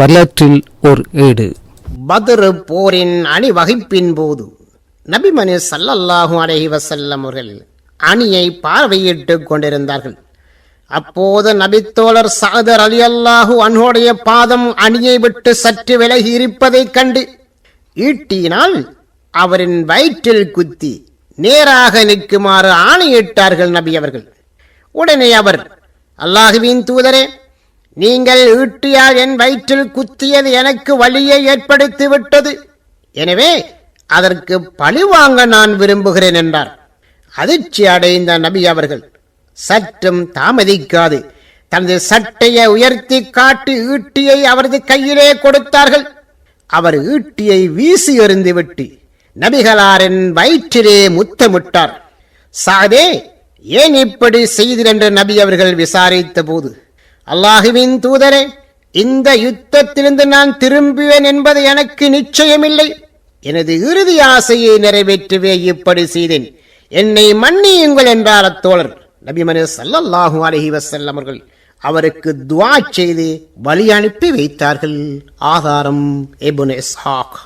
வரலாற்றில் ஓர் ஏடு பதுரு போரின் அணிவகுப்பின் போது நபிமணி சல்லல்லாஹு அலைஹி வஸல்லம் அவர்கள் அணியை பார்வையிட்டு கொண்டிருந்தார்கள். அப்போது நபித்தோழர் சாதர் அலி அல்லாஹு அன்ஹோடைய பாதம் அணியை விட்டு சற்று விலகி இருப்பதைக் கண்டு ஈட்டினால் அவரின் வயிற்றில் குத்தி நேராக நிற்குமாறு ஆணையிட்டார்கள் நபி அவர்கள். உடனே அவர் அல்லாஹுவின் தூதரே நீங்கள் ஈட்டியால் என் வயிற்றில் குத்தியது எனக்கு வலியை ஏற்படுத்தி விட்டது. எனவே அதற்கு பழிவாங்க நான் விரும்புகிறேன் என்றார். அதிர்ச்சி அடைந்த நபி அவர்கள் சற்றும் தாமதிக்காது. தனது சட்டையை உயர்த்தி காட்டி ஈட்டியை அவரது கையிலே கொடுத்தார்கள். அவர் ஈட்டியை வீசி எறிந்துவிட்டு நபிகளாரின் வயிற்றிலே முத்தமிட்டார். சாதே ஏன் இப்படி செய்தீர்? என்று நபி அவர்கள் விசாரித்த போது அல்லாஹுவின் தூதரே இந்த யுத்தத்திலிருந்து நான் திரும்புவேன் என்பது எனக்கு நிச்சயமில்லை. எனது இறுதி ஆசையை நிறைவேற்றுவே இப்படி செய்தேன். என்னை மன்னியுங்கள் என்றார் அத்தோழர். நபிமனு சல்லல்லாஹு அலஹி வசல்லம் அவர்கள் அவருக்கு துவா செய்து வழி அனுப்பி வைத்தார்கள். ஆதாரம் எபுன் இஸ்ஹாக்.